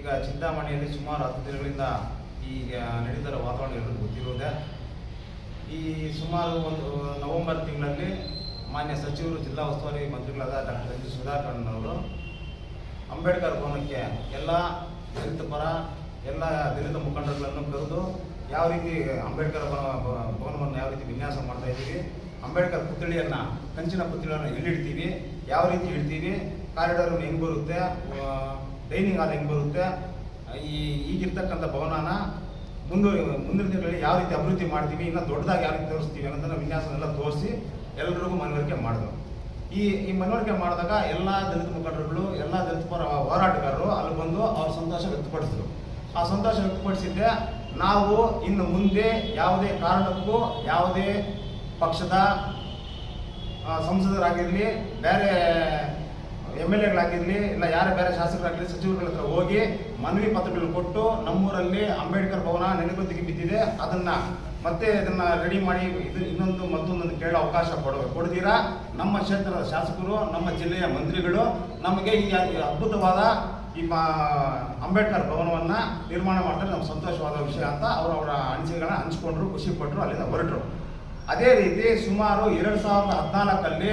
ಈಗ ಚಿಂತಾಮಣಿಯಲ್ಲಿ ಸುಮಾರು ಹತ್ತು ದಿನಗಳಿಂದ ಈಗ ನಡೀತಿರೋ ವಾತಾವರಣ ಎಲ್ಲರಿಗೂ ಗೊತ್ತಿರುವುದೇ ಈ ಸುಮಾರು ಒಂದು ನವೆಂಬರ್ ತಿಂಗಳಲ್ಲಿ ಮಾನ್ಯ ಸಚಿವರು ಜಿಲ್ಲಾ ಉಸ್ತುವಾರಿ ಮಂತ್ರಿಗಳಾದ ಡಾಕ್ಟರ್ ಎಂ ಜಿ ಸುಧಾಕರ್ಣವರು ಅಂಬೇಡ್ಕರ್ ಭವನಕ್ಕೆ ಎಲ್ಲ ದಲಿತ ಪರ, ಎಲ್ಲ ದಲಿತ ಮುಖಂಡರುಗಳನ್ನು ಕರೆದು ಯಾವ ರೀತಿ ಅಂಬೇಡ್ಕರ್ ಭವ- ಭವ- ಭವನವನ್ನು ಯಾವ ರೀತಿ ವಿನ್ಯಾಸ ಮಾಡ್ತಾ ಇದ್ದೀವಿ, ಅಂಬೇಡ್ಕರ್ ಪುತ್ಥಳಿಯನ್ನು ಕಂಚಿನ ಪುತ್ಥಳಿಯನ್ನು ಎಲ್ಲಿಡ್ತೀವಿ, ಯಾವ ರೀತಿ ಇಡ್ತೀವಿ ಕಾರಿಡಾರ್ ಹೆಂಗೆ ಬರುತ್ತೆ ಡೈನಿಂಗ್ ಹಾಲ್ ಹೆಂಗೆ ಬರುತ್ತೆ? ಈ ಈಗಿರ್ತಕ್ಕಂಥ ಭವನನ ಮುಂದೆ, ಮುಂದಿನ ದಿನಗಳಲ್ಲಿ ಯಾವ ರೀತಿ ಅಭಿವೃದ್ಧಿ ಮಾಡ್ತೀವಿ, ಇನ್ನೂ ದೊಡ್ಡದಾಗಿ ಯಾವ ರೀತಿ ತೋರಿಸ್ತೀವಿ ಅನ್ನೋದನ್ನು ವಿನ್ಯಾಸನೆಲ್ಲ ತೋರಿಸಿ ಎಲ್ಲರಿಗೂ ಮನವರಿಕೆ ಮಾಡಿದ್ರು ಈ ಈ ಮನವರಿಕೆ ಮಾಡಿದಾಗ ಎಲ್ಲ ದಲಿತ ಮುಖಂಡರುಗಳು, ಎಲ್ಲ ದಲಿತ ಪರ ಹೋರಾಟಗಾರರು ಅಲ್ಲಿ ಬಂದು ಅವ್ರ ಸಂತೋಷ ವ್ಯಕ್ತಪಡಿಸಿದ್ರು ಆ ಸಂತೋಷ ವ್ಯಕ್ತಪಡಿಸಿದ್ದೆ ನಾವು ಇನ್ನು ಮುಂದೆ ಯಾವುದೇ ಕಾರಣಕ್ಕೂ, ಯಾವುದೇ ಪಕ್ಷದ ಸಂಸದರಾಗಿರಲಿ, ಬೇರೆ ಎಂ ಎಲ್ ಎಗಳಾಗಿರಲಿ ಇಲ್ಲ ಯಾರೇ ಬೇರೆ ಶಾಸಕರಾಗಲಿ, ಸಚಿವರುಗಳ ಹತ್ರ ಹೋಗಿ ಮನವಿ ಪತ್ರಗಳು ಕೊಟ್ಟು ನಮ್ಮೂರಲ್ಲಿ ಅಂಬೇಡ್ಕರ್ ಭವನ ನೆನಗುತ್ತಿಗೆ ಬಿದ್ದಿದೆ, ಅದನ್ನ ಮತ್ತೆ ಇದನ್ನ ರೆಡಿ ಮಾಡಿ ಇದು ಇನ್ನೊಂದು ಮತ್ತೊಂದನ್ನು ಕೇಳೋ ಅವಕಾಶ ಕೊಡ ನಮ್ಮ ಕ್ಷೇತ್ರದ ಶಾಸಕರು, ನಮ್ಮ ಜಿಲ್ಲೆಯ ಮಂತ್ರಿಗಳು, ನಮಗೆ ಈ ಅದ್ಭುತವಾದ ಈ ಅಂಬೇಡ್ಕರ್ ಭವನವನ್ನ ನಿರ್ಮಾಣ ಮಾಡಿದ್ರೆ ನಮ್ಗೆ ಸಂತೋಷವಾದ ವಿಷಯ ಅಂತ ಅವರು ಅವರ ಅನಿಸಿಕೆಗಳನ್ನ ಹಂಚ್ಕೊಂಡ್ರು, ಖುಷಿ ಪಟ್ಟರು ಅಲ್ಲಿಂದ ಹೊರಟರು. ಅದೇ ರೀತಿ ಸುಮಾರು ಎರಡು ಸಾವಿರದ ಹದಿನಾಲ್ಕಲ್ಲಿ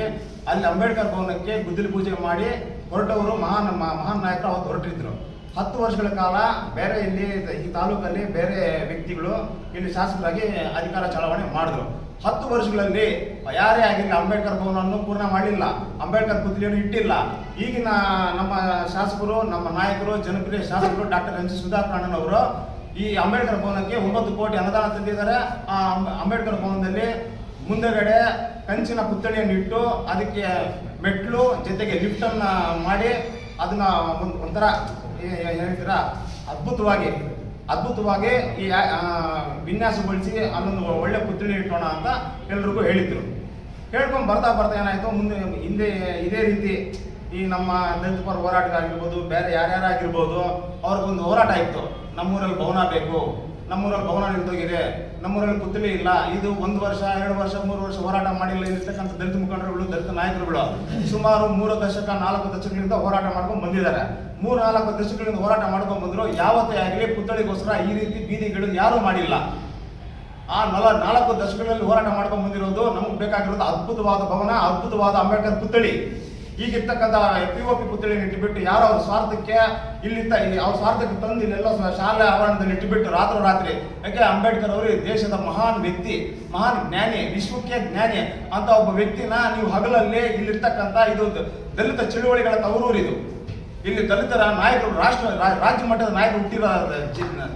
ಅಲ್ಲಿ ಅಂಬೇಡ್ಕರ್ ಭವನಕ್ಕೆ ಗುದ್ದಲಿ ಪೂಜೆ ಮಾಡಿ ಹೊರಟವರು ಮಹಾನ್ ಮಹಾನ್ ನಾಯಕರು ಅವತ್ತು ಹೊರಟಿದ್ರು. ಹತ್ತು ವರ್ಷಗಳ ಕಾಲ ಬೇರೆ ಇಲ್ಲಿ ಈ ತಾಲೂಕಲ್ಲಿ ಬೇರೆ ವ್ಯಕ್ತಿಗಳು ಇಲ್ಲಿ ಶಾಸಕರಾಗಿ ಅಧಿಕಾರ ಚಲಾವಣೆ ಮಾಡಿದ್ರು. ಹತ್ತು ವರ್ಷಗಳಲ್ಲಿ ಯಾರೇ ಆಗಿರಲಿ ಅಂಬೇಡ್ಕರ್ ಭವನವನ್ನು ಪೂರ್ಣ ಮಾಡಿಲ್ಲ. ಅಂಬೇಡ್ಕರ್ ಪುತ್ಲಿಯನ್ನು ಇಟ್ಟಿಲ್ಲ. ಈಗಿನ ನಮ್ಮ ಶಾಸಕರು, ನಮ್ಮ ನಾಯಕರು, ಜನಪ್ರಿಯ ಶಾಸಕರು ಡಾಕ್ಟರ್ ಎಂ ಸಿ ಸುಧಾಕರ್ ಅವರು ಈ ಅಂಬೇಡ್ಕರ್ ಭವನಕ್ಕೆ ಒಂಬತ್ತು ಕೋಟಿ ಅನುದಾನ ತಂದಿದ್ದಾರೆ. ಆ ಅಂಬ- ಅಂಬೇಡ್ಕರ್ ಭವನದಲ್ಲಿ ಮುಂದೆಗಡೆ ಕಂಚಿನ ಪುತ್ಥಳಿಯನ್ನು ಇಟ್ಟು ಅದಕ್ಕೆ ಮೆಟ್ಲು ಜೊತೆಗೆ ಲಿಫ್ಟ್ ಅನ್ನ ಮಾಡಿ ಅದನ್ನ ಒಂಥರ ಹೇಳ್ತೀರಾ? ಅದ್ಭುತವಾಗಿ ಅದ್ಭುತವಾಗಿ ಈ ವಿನ್ಯಾಸಗೊಳಿಸಿ ಅದೊಂದು ಒಳ್ಳೆ ಪುತ್ಥಳಿ ಇಟ್ಟೋಣ ಅಂತ ಎಲ್ರಿಗೂ ಹೇಳಿದ್ರು. ಹೇಳ್ಕೊಂಡು ಬರ್ತಾ ಬರ್ತಾ ಏನಾಯ್ತು? ಮುಂದೆ ಹಿಂದೆ ಇದೇ ರೀತಿ ಈ ನಮ್ಮ ದಲಿತ ಪರ ಹೋರಾಟಗಾರರಿರ್ಬೋದು ಬೇರೆ ಯಾರ್ಯಾರಾಗಿರ್ಬೋದು, ಅವ್ರಿಗೊಂದು ಹೋರಾಟ ಇತ್ತು. ನಮ್ಮೂರಲ್ಲಿ ಭವನ ಬೇಕು, ನಮ್ಮೂರಲ್ಲಿ ಭವನ ನಿಂತೋಗಿದೆ ನಮ್ಮೂರಲ್ಲಿ ಪುತ್ತಳಿ ಇಲ್ಲ, ಇದು ಒಂದು ವರ್ಷ, ಎರಡು ವರ್ಷ, ಮೂರು ವರ್ಷ ಹೋರಾಟ ಮಾಡಿಲ್ಲ ಇರ್ತಕ್ಕಂಥ ದಲಿತ ಮುಖಂಡರುಗಳು ದಲಿತ ನಾಯಕರುಗಳು. ಸುಮಾರು ಮೂರು ದಶಕ, ನಾಲ್ಕು ದಶಕಗಳಿಂದ ಹೋರಾಟ ಮಾಡ್ಕೊಂಡು ಬಂದಿದ್ದಾರೆ. ಮೂರು ನಾಲ್ಕು ದಶಕಗಳಿಂದ ಹೋರಾಟ ಮಾಡ್ಕೊಂಡು ಬಂದ್ರು, ಯಾವತ್ತೇ ಆಗಲಿ ಪುತ್ಥಳಿಗೋಸ್ಕರ ಈ ರೀತಿ ಬೀದಿಗಳು ಯಾರೂ ಮಾಡಿಲ್ಲ. ಆ ನಲ, ನಾಲ್ಕು ದಶಕಗಳಲ್ಲಿ ಹೋರಾಟ ಮಾಡ್ಕೊಂಡು ಬಂದಿರೋದು ನಮಗೆ ಬೇಕಾಗಿರೋದು ಅದ್ಭುತವಾದ ಭವನ, ಅದ್ಭುತವಾದ ಅಂಬೇಡ್ಕರ್ ಪುತ್ಥಳಿ. ಈಗಿರ್ತಕ್ಕಂಥ ಪಿ ಒ ಪಿ ಪುತ್ಥಳಿಯನ್ನು ಇಟ್ಟುಬಿಟ್ಟು ಯಾರೋ ಅವ್ರ ಸ್ವಾರ್ಥಕ್ಕೆ ಇಲ್ಲಿ ತ- ಇಲ್ಲಿ ಅವ್ರ ಸ್ವಾರ್ಥಕ್ಕೆ ತಂದು ಇಲ್ಲೆಲ್ಲ ಶಾಲೆ ಆವರಣದಲ್ಲಿ ಇಟ್ಟುಬಿಟ್ಟು ರಾತ್ರಿ ರಾತ್ರಿ. ಯಾಕೆ ಅಂಬೇಡ್ಕರ್ ಅವರು ದೇಶದ ಮಹಾನ್ ವ್ಯಕ್ತಿ, ಮಹಾನ್ ಜ್ಞಾನಿ, ವಿಶ್ವಕ್ಕೆ ಜ್ಞಾನಿ ಅಂತ ಒಬ್ಬ ವ್ಯಕ್ತಿನ ನೀವು ಹಗಲಲ್ಲಿ ಇಲ್ಲಿರ್ತಕ್ಕಂಥ ಇದು ದಲಿತ ಚಳುವಳಿಗಳ ತವರೂರಿದು ಇಲ್ಲಿ ದಲಿತರ ನಾಯಕರು ರಾಷ್ಟ್ರ ರಾಜ್ಯ ಮಟ್ಟದ ನಾಯಕರು ಹುಟ್ಟಿರೋ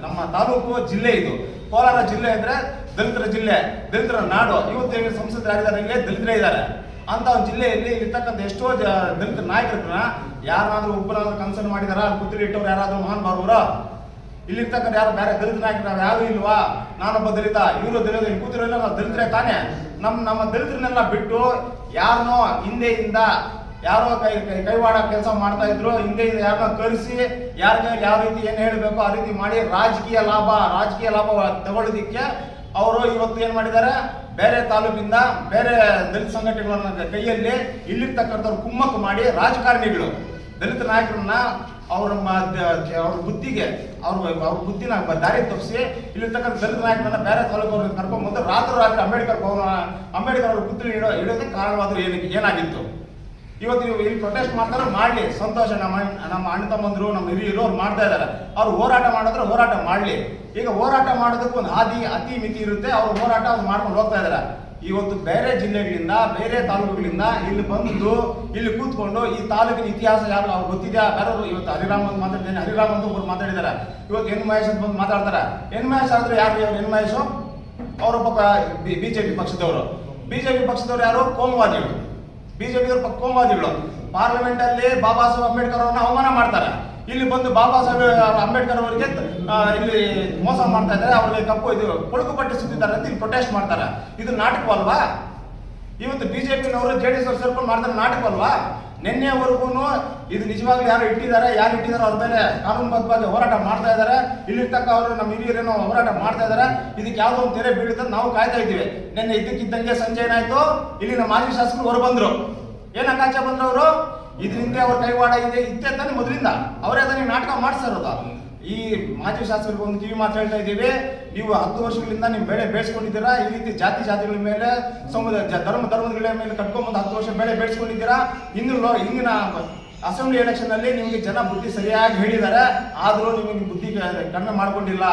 ನಮ್ಮ ತಾಲೂಕು ಜಿಲ್ಲೆ ಇದು. ಕೋಲಾರ ಜಿಲ್ಲೆ ಅಂದ್ರೆ ದಲಿತರ ಜಿಲ್ಲೆ, ದಲಿತರ ನಾಡು. ಇವತ್ತು ಏನು ಸಂಸದರಾಗಿದ್ದಾರೆ ದಲಿತರೇ ಇದ್ದಾರೆ. ಅಂತ ಜಿಲ್ಲೆಯಲ್ಲಿ ಇರ್ತಕ್ಕಂಥ ಎಷ್ಟೋ ಜ- ದಲಿತ ನಾಯಕರನ್ನ ಯಾರಾದ್ರೂ ಒಬ್ಬರಾದ್ರೂ ಕನ್ಸರ್ನ್ ಮಾಡಿದಾರ? ಅಲ್ಲಿ ಇಟ್ಟವ್ರು ಯಾರಾದ್ರೂ ಮಹಾನ್ ಬಾರ್ವರ ಇಲ್ಲಿರ್ತಕ್ಕಂಥ ಯಾರು ಬೇರೆ ದಲಿತ ನಾಯಕರು ಯಾರು ಇಲ್ವಾ? ನಾನೊಬ್ಬ ದಲಿತ, ಇವರು ದಲಿತ ಕೂತಿರೋ ಕೂತಿರೋಲ್ಲ ನಾವು ದಲಿತರೇ ತಾನೆ? ನಮ್ಮ ನಮ್ಮ ದಲಿತರನ್ನೆಲ್ಲ ಬಿಟ್ಟು ಯಾರನ್ನೋ ಹಿಂದೆಯಿಂದ ಯಾರೋ ಕೈ ಕೈವಾಡ ಕೆಲಸ ಮಾಡ್ತಾ ಇದ್ರು ಹಿಂದೆ ಯಾರನ್ನ ಕರೆಸಿ ಯಾರ ಯಾವ ರೀತಿ ಏನು ಹೇಳಬೇಕು ಆ ರೀತಿ ಮಾಡಿ ರಾಜಕೀಯ ಲಾಭ ರಾಜಕೀಯ ಲಾಭ ತಗೊಳ್ಳೋದಿಕ್ಕೆ ಅವರು ಇವತ್ತು ಏನು ಮಾಡಿದ್ದಾರೆ ಬೇರೆ ತಾಲೂಕಿಂದ ಬೇರೆ ದಲಿತ ಸಂಘಟನೆಗಳನ್ನ ಕೈಯಲ್ಲಿ ಇಲ್ಲಿರ್ತಕ್ಕಂಥವ್ರು ಕುಮ್ಮಕ್ಕು ಮಾಡಿ ರಾಜಕಾರಣಿಗಳು. ದಲಿತ ನಾಯಕರನ್ನ ಅವ್ರ ಅವ್ರ ಬುದ್ಧಿಗೆ, ಅವ್ರ ಅವ್ರ ಬುದ್ಧಿನ ದಾರಿ ತಪ್ಪಿಸಿ ಇಲ್ಲಿರ್ತಕ್ಕಂಥ ದಲಿತ ನಾಯಕರನ್ನ ಬೇರೆ ತಾಲೂಕವ್ರನ್ನ ಕರ್ಕೊಂಡ್ಬಂದು ರಾತ್ರಿ ರಾತ್ರಿ ಅಂಬೇಡ್ಕರ್ ಭವನ, ಅಂಬೇಡ್ಕರ್ ಅವ್ರ ಪುತ್ರಿ ಇಡೋ, ಇಡೋದಕ್ಕೆ ಕಾರಣವಾದ್ರೂ ಏನಕ್ಕೆ, ಏನಾಗಿತ್ತು? ಇವತ್ತು ನೀವು ಇಲ್ಲಿ ಪ್ರೊಟೆಸ್ಟ್ ಮಾಡ್ತಾರೆ, ಮಾಡಲಿ. ಸಂತೋಷ, ನಮ್ಮ ನಮ್ಮ ಅಣ್ಣ ತಮ್ಮಂದ್ರು, ನಮ್ಮ ಹಿರಿಯರು ಮಾಡ್ತಾ ಇದ್ದಾರೆ. ಅವ್ರು ಹೋರಾಟ ಮಾಡಿದ್ರೆ ಹೋರಾಟ ಮಾಡಲಿ. ಈಗ ಹೋರಾಟ ಮಾಡೋದಕ್ಕೆ ಒಂದು ಹಾದಿ, ಅತಿ ಮಿತಿ ಇರುತ್ತೆ. ಅವ್ರು ಹೋರಾಟ ಅವ್ರು ಮಾಡ್ಕೊಂಡು ಹೋಗ್ತಾ ಇದ್ದಾರೆ. ಇವತ್ತು ಬೇರೆ ಜಿಲ್ಲೆಗಳಿಂದ, ಬೇರೆ ತಾಲೂಕುಗಳಿಂದ ಇಲ್ಲಿ ಬಂದು, ಇಲ್ಲಿ ಕೂತ್ಕೊಂಡು ಈ ತಾಲೂಕಿನ ಇತಿಹಾಸ ಯಾರು ಅವ್ರು ಗೊತ್ತಿದೆಯಾ? ಯಾರು ಇವತ್ತು ಹರಿರಾಮ್ ಅಂತ ಮಾತಾಡ್ತೇನೆ ಹರಿರಾಮ್ ಅಂತ ಒಬ್ಬರು ಮಾತಾಡಿದ್ದಾರೆ. ಇವತ್ತು ಎನ್ ಮಹೇಶ್ ಅಂತ ಬಂದು ಮಾತಾಡ್ತಾರೆ. ಎನ್ ಮಹೇಶ್ ಆದ್ರೆ ಯಾರು ಎನ್ ಮಹೇಶು? ಅವರೊಬ್ಬ ಬಿಜೆಪಿ ಪಕ್ಷದವರು. ಬಿಜೆಪಿ ಪಕ್ಷದವರು ಯಾರು? ಕೋಮುವಾದಿಗಳು. ಬಿಜೆಪಿ ಕೋಮುವಾದಿಗಳು ಪಾರ್ಲಿಮೆಂಟ್ ಅಲ್ಲಿ ಬಾಬಾ ಸಾಹೇಬ್ ಅಂಬೇಡ್ಕರ್ ಅವರನ್ನ ಅವಮಾನ ಮಾಡ್ತಾರೆ. ಇಲ್ಲಿ ಬಂದು ಬಾಬಾ ಸಾಹೇಬ್ ಅಂಬೇಡ್ಕರ್ ಅವರಿಗೆ ಇಲ್ಲಿ ಮೋಸ ಮಾಡ್ತಾ ಇದ್ದಾರೆ. ಅವ್ರಿಗೆ ಕಪ್ಪು, ಇದು ಕೊಳಕು ಪಟ್ಟಿ ಸುತ್ತಿದ್ದಾರೆ ಅಂತ ಇಲ್ಲಿ ಪ್ರೊಟೆಸ್ಟ್ ಮಾಡ್ತಾರೆ. ಇದು ನಾಟಕವಲ್ವಾ? ಇವತ್ತು ಬಿಜೆಪಿನವರು ಜೆ ಡಿ ಎಸ್ ಅವ್ರು ಸೇರ್ಕೊಂಡು ಮಾಡ್ತಾರೆ ನಾಟಕವಲ್ವಾ? ನಿನ್ನೆವರೆಗೂ ಇದು ನಿಜವಾಗ್ಲೂ ಯಾರು ಇಟ್ಟಿದ್ದಾರೆ ಯಾರು ಇಟ್ಟಿದ್ದಾರೆ ಅವ್ರ ಮೇಲೆ ಕಾನೂನುಬದ್ಧವಾಗಿ ಹೋರಾಟ ಮಾಡ್ತಾ ಇದ್ದಾರೆ. ಇಲ್ಲಿರ್ತಕ್ಕ ಅವರು ನಮ್ಮ ಹಿರಿಯರೇನೋ ಹೋರಾಟ ಮಾಡ್ತಾ ಇದ್ದಾರೆ. ಇದಕ್ಕೆ ಯಾವುದೋ ಒಂದು ತೆರೆ ಬೀಳುತ್ತೆ ನಾವು ಕಾಯ್ತಾ ಇದ್ದೀವಿ. ನಿನ್ನೆ ಇದ್ದಕ್ಕಿದ್ದಂಗೆ ಸಂಜೆ ಏನಾಯ್ತು? ಇಲ್ಲಿನ ಮಾಜಿ ಶಾಸಕರು ಹೊರ ಬಂದ್ರು. ಏನಕ್ಕೆ ಆಚೆ ಬಂದ್ರು ಅವರು? ಇದರಿಂದ ಅವ್ರ ಕೈವಾಡ ಇದೆ, ಇತ್ತೆ ತಾನೇ ಮೊದಲಿಂದ. ಅವರೇ ಅದನ್ನ ನಾಟಕ ಮಾಡಿಸಿರೋದು ಈ ಮಾಜಿ ಶಾಸಕರಿಗೆ ಒಂದು ಕಿವಿ ಮಾತಾಡ್ತಾ ಇದ್ದೀವಿ. ನೀವು ಹತ್ತು ವರ್ಷಗಳಿಂದ ನೀವು ಬೆಳೆ ಬೆಳೆಸ್ಕೊಂಡಿದ್ದೀರಾ? ಈ ರೀತಿ ಜಾತಿ ಜಾತಿಗಳ ಮೇಲೆ ಸಮುದಾಯ ಧರ್ಮ, ಧರ್ಮಗಳ ಮೇಲೆ ಕಟ್ಕೊಂಡ್ಬಂದು ಹತ್ತು ವರ್ಷ ಬೆಳೆ ಬೆಳೆಸ್ಕೊಂಡಿದ್ದೀರಾ? ಇನ್ನು ಹಿಂದಿನ ಅಸೆಂಬ್ಲಿ ಎಲೆಕ್ಷನ್ ಅಲ್ಲಿ ನಿಮಗೆ ಜನ ಬುದ್ಧಿ ಸರಿಯಾಗಿ ಹೇಳಿದ್ದಾರೆ. ಆದರೂ ನಿಮಗೆ ಬುದ್ಧಿ ಕಡಿಮೆ ಮಾಡ್ಕೊಂಡಿಲ್ಲ.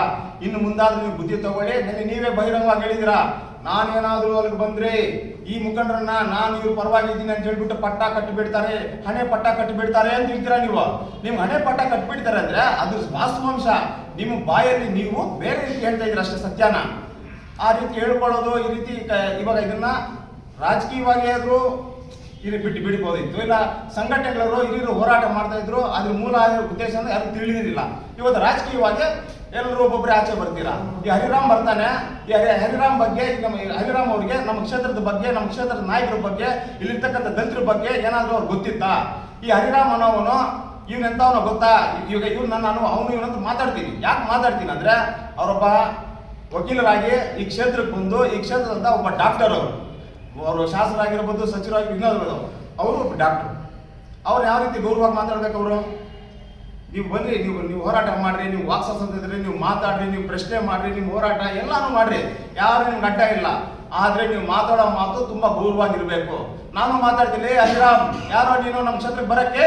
ಇನ್ನು ಮುಂದಾದ್ರೂ ನೀವು ಬುದ್ಧಿ ತಗೊಳ್ಳಿ. ನೀವೇ ಬಹಿರಂಗವಾಗಿ ಹೇಳಿದಿರಾ ನಾನೇನಾದ್ರೂ ಅಲ್ಲಿಗೆ ಬಂದ್ರೆ ಈ ಮುಖಂಡರನ್ನ ನಾನು ಇವ್ರ ಪರವಾಗಿದ್ದೀನಿ ಅಂತ ಹೇಳ್ಬಿಟ್ಟು ಪಟ್ಟ ಕಟ್ಟಿಬಿಡ್ತಾರೆ, ಹಣೆ ಪಟ್ಟ ಕಟ್ಟಿಬಿಡ್ತಾರೆ ಅಂತ ಹೇಳ್ತೀರಾ ನೀವು? ನಿಮ್ ಹಣೆ ಪಟ್ಟ ಕಟ್ಟಿಬಿಡ್ತಾರೆ ಅಂದ್ರೆ ಅದು ವಾಸ್ತವಾಂಶ. ನಿಮ್ಮ ಬಾಯಲ್ಲಿ ನೀವು ಬೇರೆ ರೀತಿ ಹೇಳ್ತಾ ಇದ್ದೀರ ಅಷ್ಟೇ ಸತ್ಯನ. ಆ ರೀತಿ ಹೇಳ್ಕೊಳ್ಳೋದು ಈ ರೀತಿ ಇವಾಗ ಇದನ್ನ ರಾಜಕೀಯವಾಗಿ ಆದ್ರೂ ಇಲ್ಲಿ ಬಿಟ್ಟು ಬಿಡ್ಬೋದಿತ್ತು. ಇಲ್ಲ ಸಂಘಟನೆಗಳವರು ಇಲ್ಲಿ ಹೋರಾಟ ಮಾಡ್ತಾ ಇದ್ರು, ಅದ್ರ ಮೂಲ ಉದ್ದೇಶ ಅಂದ್ರೆ ಯಾರು ತಿಳಿದಿರಲಿಲ್ಲ. ಇವತ್ತು ರಾಜಕೀಯವಾಗಿ ಎಲ್ಲರೂ ಒಬ್ಬೊಬ್ಬರೇ ಆಚೆ ಬರ್ತೀರಾ? ಈ ಹರಿರಾಮ್ ಬರ್ತಾನೆ. ಈ ಹರಿ ಹರಿರಾಮ್ ಬಗ್ಗೆ ನಮ್ಮ ಹರಿರಾಮ್ ಅವ್ರಿಗೆ, ನಮ್ಮ ಕ್ಷೇತ್ರದ ಬಗ್ಗೆ, ನಮ್ಮ ಕ್ಷೇತ್ರದ ನಾಯಕರ ಬಗ್ಗೆ, ಇಲ್ಲಿರ್ತಕ್ಕಂಥ ದಲಿತರ ಬಗ್ಗೆ ಏನಾದರೂ ಅವ್ರು ಗೊತ್ತಿತ್ತಾ? ಈ ಹರಿರಾಮ್ ಅನ್ನೋವನು ಇವನೆಂತವನು ಗೊತ್ತಾ? ಇವಾಗ ಇವ್ನು ನಾನು ಅವನು ಇವನಂತ ಮಾತಾಡ್ತೀನಿ. ಯಾಕೆ ಮಾತಾಡ್ತೀನಿ ಅಂದರೆ, ಅವರೊಬ್ಬ ವಕೀಲರಾಗಿ ಈ ಕ್ಷೇತ್ರಕ್ಕೆ ಬಂದು, ಈ ಕ್ಷೇತ್ರದಂತ ಒಬ್ಬ ಡಾಕ್ಟರ್ ಅವರು. ಅವರು ಶಾಸಕರಾಗಿರ್ಬೋದು, ಸಚಿವರಾಗಿ ಇನ್ನೊಂದು ಅವರು ಒಬ್ಬ ಡಾಕ್ಟರ್ ಅವ್ರು ಯಾವ ರೀತಿ ಗೌರವವಾಗಿ ಮಾತಾಡ್ಬೇಕು ಅವರು? ನೀವು ಬನ್ನಿ ನೀವು ನೀವು ಹೋರಾಟ ಮಾಡ್ರಿ, ನೀವು ವಾಕ್ಸಸ್ ಅಂತಿದ್ರೆ ನೀವು ಮಾತಾಡ್ರಿ, ನೀವು ಪ್ರಶ್ನೆ ಮಾಡ್ರಿ, ನೀವು ಹೋರಾಟ ಎಲ್ಲಾನು ಮಾಡ್ರಿ. ಯಾರು ನಿಮ್ಗೆ ಅಡ್ಡ ಇಲ್ಲ. ಆದ್ರೆ ನೀವು ಮಾತಾಡೋ ಮಾತು ತುಂಬಾ ಗೌರವಾಗಿರ್ಬೇಕು ನಾನು ಮಾತಾಡ್ತೀನಿ ಅಜರಾಮ್ ಯಾರೋ ನೀನು ನಮ್ಮ ಕ್ಷೇತ್ರಕ್ಕೆ ಬರಕ್ಕೆ?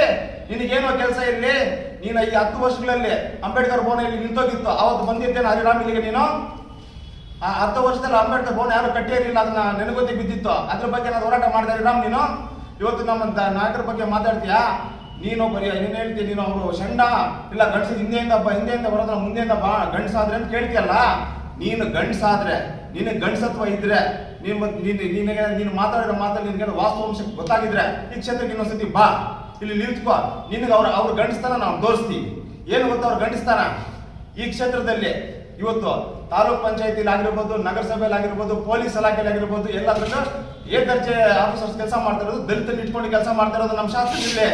ನಿನಗೇನೋ ಕೆಲಸ ಇರಲಿ ನೀನು ಈ ಹತ್ತು ವರ್ಷಗಳಲ್ಲಿ ಅಂಬೇಡ್ಕರ್ ಭವನ ಇಲ್ಲಿ ನಿಂತೋಗಿತ್ತು. ಅವತ್ತು ಬಂದಿದ್ದೇನೆ ಹರಿರಾಮ್ ಇಲ್ಲಿಗೆ ನೀನು? ಆ ಹತ್ತು ವರ್ಷದಲ್ಲಿ ಅಂಬೇಡ್ಕರ್ ಭವನ ಯಾರು ಕಟ್ಟಿರಲಿಲ್ಲ ಅದನ್ನ ನೆನಗೊತ್ತಿ ಬಿದ್ದಿತ್ತು. ಅದ್ರ ಬಗ್ಗೆ ನಾನು ಹೋರಾಟ ಮಾಡಿದೆ ರಾಮ್ ನೀನು? ಇವತ್ತು ನಮ್ಮ ನಾಯಕರ ಬಗ್ಗೆ ಮಾತಾಡ್ತೀಯಾ? ನೀನು ಬರೀ ಏನು ಹೇಳ್ತೀನಿ ನೀನು ಅವರು ಶಂಡ. ಇಲ್ಲ ಗಂಡಸದ ಹಿಂದೆಯಿಂದ ಬಾ, ಹಿಂದೆಯಿಂದ ಬರೋದ್ರ ಮುಂದೆಯಿಂದ ಬಾ. ಗಂಡಸಾದ್ರೆ ಅಂತ ಕೇಳ್ತೀಯಲ್ಲ? ನೀನು ಗಂಡಸಾದ್ರೆ, ನಿನಗೆ ಗಂಡಸತ್ವ ಇದ್ರೆ, ನೀನು ನೀನು ನಿನಗೆ ನೀನು ಮಾತಾಡಿರೋ ಮಾತಾಡಿ ನಿನಗೆ ವಾಸ್ತವಂಶಕ್ಕೆ ಗೊತ್ತಾಗಿದ್ರೆ, ಈ ಕ್ಷೇತ್ರಕ್ಕೆ ಇನ್ನೊಂದ್ಸತಿ ಬಾ. ಇಲ್ಲಿ ನಿಲ್ತ್ಕೋ ನಿನಗೆ ಅವ್ರ ಅವ್ರ ಗಂಡಸ್ತಾನ ನಾವು ತೋರಿಸ್ತೀವಿ. ಏನು ಗೊತ್ತಾ ಅವ್ರ ಗಂಡಸ್ತಾನ? ಈ ಕ್ಷೇತ್ರದಲ್ಲಿ ಇವತ್ತು ತಾಲೂಕ್ ಪಂಚಾಯತಿಲಿ ಆಗಿರ್ಬೋದು, ನಗರಸಭೆಯಲ್ಲಿ ಆಗಿರ್ಬೋದು, ಪೊಲೀಸ್ ಇಲಾಖೆಯಲ್ಲಿ ಆಗಿರ್ಬೋದು, ಎಲ್ಲದರಲ್ಲೂ ಏ ದರ್ಜೆ ಆಫೀಸರ್ಸ್ ಕೆಲಸ ಮಾಡ್ತಾ ಇರೋದು ದಲಿತರನ್ನ ಇಟ್ಕೊಂಡು ಕೆಲಸ ಮಾಡ್ತಾ ಇರೋದು ನಮ್ಮ ಶಾಸ್ತ್ರದಲ್ಲಿ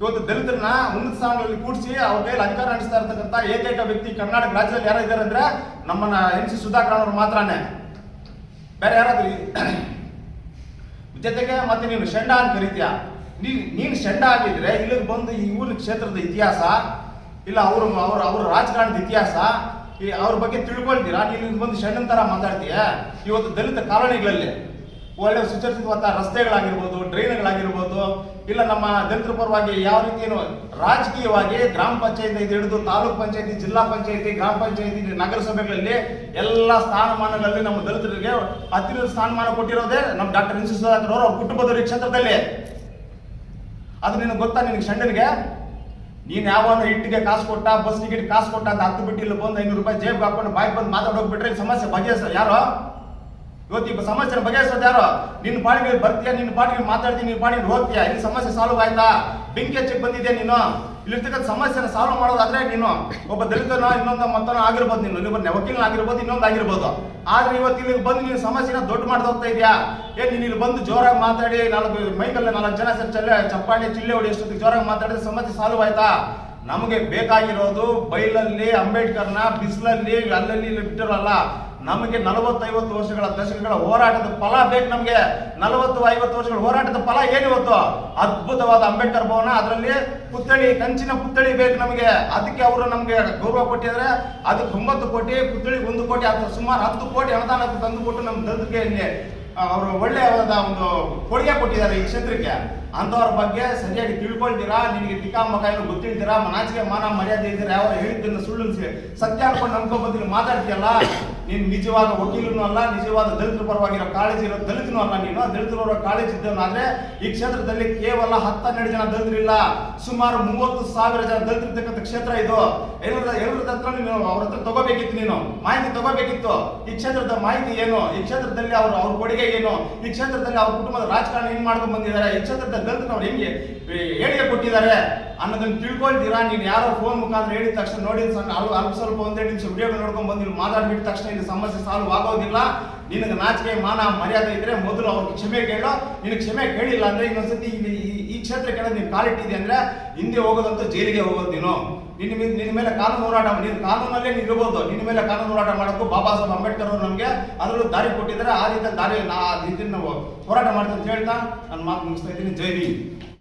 ಇವತ್ತು ದಲಿತರನ್ನ ಉನ್ನತ ಸ್ಥಾನಗಳಲ್ಲಿ ಕೂಡಿಸಿ ಅವ್ರ ಕೈಯಲ್ಲಿ ಅಧಿಕಾರ ನಡೆಸ್ತಾ ಇರ್ತಕ್ಕಂಥ ಏಕೈಕ ವ್ಯಕ್ತಿ ಕರ್ನಾಟಕ ರಾಜ್ಯದಲ್ಲಿ ಯಾರು ಇದ್ದಾರೆ ಅಂದ್ರೆ ನಮ್ಮನ್ನ ಎನ್ ಸಿ ಸುಧಾಕರ್ ಅವರು ಮಾತ್ರನೇ. ಬೇರೆ ಯಾರಾದ್ರೂ ಜೊತೆಗೆ ಮತ್ತೆ ನೀನು ಶೆಂಡ ಅಂತ ಕರಿತೀಯ? ನೀನ್ ನೀನು ಶೆಂಡ ಆಗಿದ್ರೆ ಇಲ್ಲಿಗೆ ಬಂದು ಈ ಊರಿನ ಕ್ಷೇತ್ರದ ಇತಿಹಾಸ, ಇಲ್ಲ ಅವರು ಅವ್ರ ಅವ್ರ ರಾಜಕಾರಣದ ಇತಿಹಾಸ ಅವ್ರ ಬಗ್ಗೆ ತಿಳ್ಕೊಳ್ತೀರಾ? ನೀನು ಬಂದು ಶೆಂಡನ್ ತರ ಮಾತಾಡ್ತೀಯ? ಇವತ್ತು ದಲಿತ ಕಾಲೋನಿಗಳಲ್ಲಿ. ಒಳ್ಳೆ ಸುಚರಿಸಿದಂಥ ರಸ್ತೆಗಳಾಗಿರ್ಬೋದು ಡ್ರೈನ್ಗಳಾಗಿರ್ಬೋದು ಇಲ್ಲ ನಮ್ಮ ದಲಿತರ ಪರವಾಗಿ ಯಾವ ರೀತಿ ಏನು ರಾಜಕೀಯವಾಗಿ ಗ್ರಾಮ ಪಂಚಾಯತಿ ಹಿಡಿದು ತಾಲೂಕ್ ಪಂಚಾಯತಿ, ಜಿಲ್ಲಾ ಪಂಚಾಯತಿ, ಗ್ರಾಮ ಪಂಚಾಯತಿ, ನಗರಸಭೆಗಳಲ್ಲಿ ಎಲ್ಲ ಸ್ಥಾನಮಾನಗಳಲ್ಲಿ ನಮ್ಮ ದಲಿತರಿಗೆ ಅತ್ಯುನ್ನತ ಸ್ಥಾನಮಾನ ಕೊಟ್ಟಿರೋದೇ ನಮ್ಮ ಡಾಕ್ಟರ್ ಎನ್ ಸಿ ಸುಧಾಕರ್ ಅವರು ಅವ್ರ ಕುಟುಂಬದವ್ರ ಕ್ಷೇತ್ರದಲ್ಲಿ. ಅದು ನಿನಗೆ ಗೊತ್ತಾ ನಿನಗೆ ಸಣ್ಣನಿಗೆ ನೀನು ಯಾವನು ಇಟ್ಟಿಗೆ ಕಾಸು ಕೊಟ್ಟ, ಬಸ್ ಟಿಕೆಟ್ ಕಾಸು ಕೊಟ್ಟ ಅಂತ ಹತ್ತು ಬಿಟ್ಟಿಲ್ಲ ಬಂದು ಐನೂರು ರೂಪಾಯಿ ಜೇಬ್ ಹಾಕೊಂಡು ಬಾಯ್ ಬಂದು ಮಾತಾಡೋಗ್ಬಿಟ್ರೆ ಸಮಸ್ಯೆ ಬಗೆಹರಿಸ ಯಾರು? ಇವತ್ತು ಈ ಸಮಸ್ಯೆ ಬಗೆಹರಿಸೋದು ಯಾರು? ನಿನ್ನ ಪಾಡಿಗೆ ಬರ್ತೀಯ? ನಿನ್ನ ಪಾಡಿಗೆ ಮಾತಾಡ್ತೀನಿ ನಿನ್ನ ಪಾಡಿಗೆ ಹೋಗ್ತೀಯ? ಇಲ್ಲಿ ಸಮಸ್ಯೆ ಸಾಲ್ವ್ ಆಯ್ತಾ? ಬೆಂಕಿ ಹಚ್ಚಕ್ಕೆ ಬಂದಿದ್ಯಾ ನೀನು? ಇಲ್ಲಿರ್ತಕ್ಕಂಥ ಸಮಸ್ಯೆನ ಸಾಲ್ವ್ ಮಾಡೋದಾದ್ರೆ ನೀನು ಒಬ್ಬ ದಲಿತನ ಇನ್ನೊಂದು ಮತ್ತನ ಆಗಿರ್ಬೋದು ನೀನು. ಇಲ್ಲಿ ವಕೀಲನ ಆಗಿರ್ಬೋದು, ಇನ್ನೊಂದು ಆಗಿರ್ಬೋದು. ಆದ್ರೆ ಇವತ್ತು ಇಲ್ಲಿ ಬಂದು ನೀನು ಸಮಸ್ಯೆನ ದೊಡ್ಡ ಮಾಡ್ತಾ ಹೋಗ್ತಾ ಇದೆಯಾ? ಏ ನೀನು ಇಲ್ಲಿ ಬಂದು ಜೋರಾಗಿ ಮಾತಾಡಿ, ನಾಲ್ಕು ಮೈಕಲ್ಲ ನಾಲ್ಕು ಜನ ಚಲ್ಲ, ಚಪ್ಪಾಳೆ, ಚಿಲ್ಲೆ ಹೊಡಿ ಎಷ್ಟೊತ್ತಿಗೆ ಜೋರಾಗಿ ಮಾತಾಡಿದ್ರೆ ಸಮಸ್ಯೆ ಸಾಲ್ವ್ ಆಯ್ತಾ? ನಮಗೆ ಬೇಕಾಗಿರೋದು ಬೈಲಲ್ಲಿ, ಅಂಬೇಡ್ಕರ್ನ, ಬಿಸಿಲಲ್ಲಿ, ಅಲ್ಲಲ್ಲಿ, ಇಲ್ಲಿ ನಮಗೆ ನಲವತ್ತೈವತ್ತು ವರ್ಷಗಳ ದಶಕಗಳ ಹೋರಾಟದ ಫಲ ಬೇಕು ನಮಗೆ. ನಲವತ್ತು ಐವತ್ತು ವರ್ಷಗಳ ಹೋರಾಟದ ಫಲ ಏನಿವತ್ತು ಅದ್ಭುತವಾದ ಅಂಬೇಡ್ಕರ್ ಭವನ, ಅದರಲ್ಲಿ ಪುತ್ಥಳಿ, ಕಂಚಿನ ಪುತ್ಥಳಿ ಬೇಕು ನಮಗೆ. ಅದಕ್ಕೆ ಅವರು ನಮಗೆ ಗೌರವ ಕೊಟ್ಟಿದ್ರೆ ಅದಕ್ಕೆ ಒಂಬತ್ತು ಕೋಟಿ, ಪುತ್ಥಳಿಗೆ ಒಂದು ಕೋಟಿ, ಅಥವಾ ಸುಮಾರು ಹತ್ತು ಕೋಟಿ ಅನುದಾನ ತಂದುಕೊಟ್ಟು ನಮ್ಮ ದಲಿತರಿಗೆ ಇಲ್ಲಿ ಅವರು ಒಳ್ಳೆಯವಾದ ಒಂದು ಕೊಡುಗೆ ಕೊಟ್ಟಿದ್ದಾರೆ ಈ ಕ್ಷೇತ್ರಕ್ಕೆ. ಅಂಥವ್ರ ಬಗ್ಗೆ ಸರಿಯಾಗಿ ತಿಳ್ಕೊಳ್ತೀರಾ? ನಿಮಗೆ ಟಿಕಾ ಮಗ ಏನು ಗೊತ್ತಿಲ್ತೀರಾ ನಾಚಿಕೆ ಮಾನ ಮರ್ಯಾದೆ ಇದ್ದೀರಾ ಯಾವ ಹೇಳಿದ್ದನ್ನು ಸುಳ್ಳು ಸತ್ಯ ಅನ್ಕೊಂಡು ಅನ್ಕೊಂಡ್ ಮಾತಾಡ್ತೀಯಲ್ಲ? ನೀನು ನಿಜವಾದ ವಕೀಲನೂ ಅಲ್ಲ, ನಿಜವಾದ ದಲಿತರ ಪರವಾಗಿರೋ ಕಾಳಜಿ ಇರೋ ದಲಿತನೂ ಅಲ್ಲ ನೀನು. ದಲಿತರವರ ಕಾಳಜಿ ಇದ್ದವನಾದ್ರೆ ಈ ಕ್ಷೇತ್ರದಲ್ಲಿ ಕೇವಲ ಹತ್ತೆರಡು ಜನ ದಲಿತರಿಲ್ಲ, ಸುಮಾರು ಮೂವತ್ತು ಸಾವಿರ ಜನ ದಲಿತರಿರ್ತಕ್ಕಂಥ ಕ್ಷೇತ್ರ ಇದು. ಎಲ್ಲರ ಎಲ್ಲರ ಹತ್ರ ನೀನು, ಅವ್ರ ಹತ್ರ ತಗೋಬೇಕಿತ್ತು ನೀನು. ಮಾಹಿತಿ ತಗೋಬೇಕಿತ್ತು. ಈ ಕ್ಷೇತ್ರದ ಮಾಹಿತಿ ಏನು? ಈ ಕ್ಷೇತ್ರದಲ್ಲಿ ಅವರು, ಅವ್ರ ಕೊಡುಗೆ ಏನು? ಈ ಕ್ಷೇತ್ರದಲ್ಲಿ ಅವ್ರ ಕುಟುಂಬದ ರಾಜಕಾರಣ ಏನ್ ಮಾಡ್ಕೊಂಡು ಬಂದಿದ್ದಾರೆ? ಈ ಕ್ಷೇತ್ರದ ದಲಿತರು ಅವ್ರು ಹೆಂಗೆ ಹೇಳಿಕೆ ಕೊಟ್ಟಿದ್ದಾರೆ? ಅನ್ನೋದನ್ನ ತಿಳ್ಕೊಳ್ತೀರಾ? ನೀನು ಯಾರೋ ಫೋನ್ ಮುಖಾಂತರ ಹೇಳಿದ ತಕ್ಷಣ ನೋಡಿದ ಅಲ್ಪ ಸ್ವಲ್ಪ ಒಂದೆರಡು ನಿಮಿಷ ವಿಡಿಯೋ ನೋಡ್ಕೊಂಡು ಬಂದು ಇಲ್ಲಿ ಮಾತಾಡ್ಬಿಟ್ಟ ತಕ್ಷಣ ಇಲ್ಲಿ ಸಮಸ್ಯೆ ಸಾಲ್ವ್ ಆಗೋದಿಲ್ಲ. ನಿನಗೆ ನಾಚಿಕೆ, ಮಾನ, ಮರ್ಯಾದೆ ಇದ್ರೆ ಮೊದಲು ಅವ್ರಿಗೆ ಕ್ಷಮೆ ಕೇಳು. ನಿನಗೆ ಕ್ಷಮೆ ಕೇಳಿಲ್ಲ ಅಂದ್ರೆ ಇನ್ನೊಂದ್ಸತಿ ಈ- ಈ ಕ್ಷೇತ್ರಕ್ಕೆ ನೀನು ಕಾಲಿಟ್ಟಿದೆ ಅಂದ್ರೆ ಹಿಂದೆ ಹೋಗೋದಂತೂ ಜೈಲಿಗೆ ಹೋಗೋದು ನೀನು. ನಿನ್ನ ನಿನ್ನ ಮೇಲೆ ಕಾನೂನು ಹೋರಾಟ ನೀನು ಕಾನೂನಲ್ಲೇ ನೀನು ಇರ್ಬೋದು. ನಿನ್ನ ಮೇಲೆ ಕಾನೂನು ಹೋರಾಟ ಮಾಡೋಕ್ಕೂ ಬಾಬಾ ಸಾಹೇಬ್ ಅಂಬೇಡ್ಕರ್ ಅವರು ನಮಗೆ ಅದರಲ್ಲೂ ದಾರಿ ಕೊಟ್ಟಿದ್ದಾರೆ. ಆ ರೀತಿ ದಾರಿ ನಾವು ಹೋರಾಟ ಮಾಡ್ತೀನಿ ಅಂತ ಹೇಳ್ತಾ ನನ್ನ ಮಾತು ಮುಗಿಸ್ತಾ ಇದ್ದೀನಿ. ಜೈ ಭೀಮ್.